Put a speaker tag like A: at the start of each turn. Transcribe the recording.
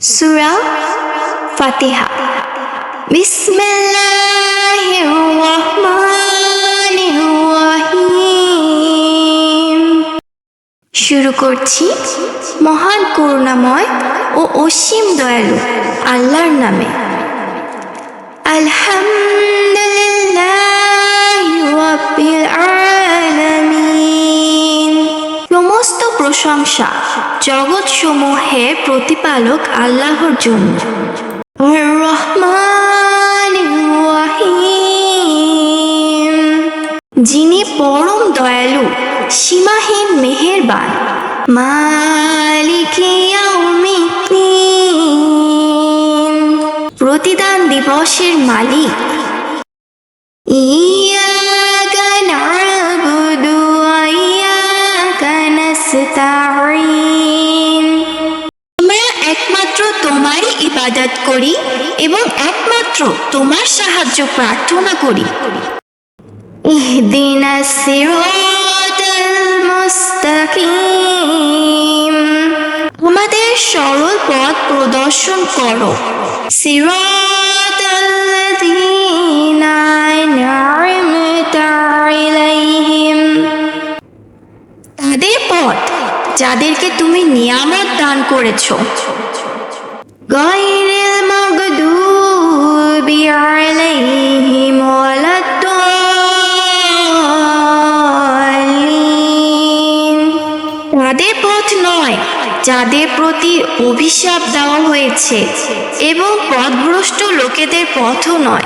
A: সুরা ফাতিহা বিসমিল্লাহির রহমানির রহিম শুরু করছি মহান করুণাময় ও অসীম দয়ালু আল্লাহর নামে। আলহামদুলিল্লাহ। প্রশংসা। জগৎ সমূহের প্রতিপালক আল্লাহর জন্য। যিনি পরম দয়ালু, সীমাহীন মেহেরবান। প্রতিদান দিবসের মালিক। ইয়াকা আমরা একমাত্র তোমারই ইবাদত করি এবং একমাত্র তোমার সাহায্য প্রার্থনা করি। ইহদিনা সিরাতাল মুস্তাকিম। আমাদের সরল পথ প্রদর্শন করো। সিরাতাল্লাযীনা আন'আমতা তাদের পথ যাদেরকে তুমি নিয়ামত দান করেছ। তাদের পথ নয়, যাদের প্রতি অভিশাপ দেওয়া হয়েছে, এবং পথভ্রষ্ট লোকেদের পথও নয়।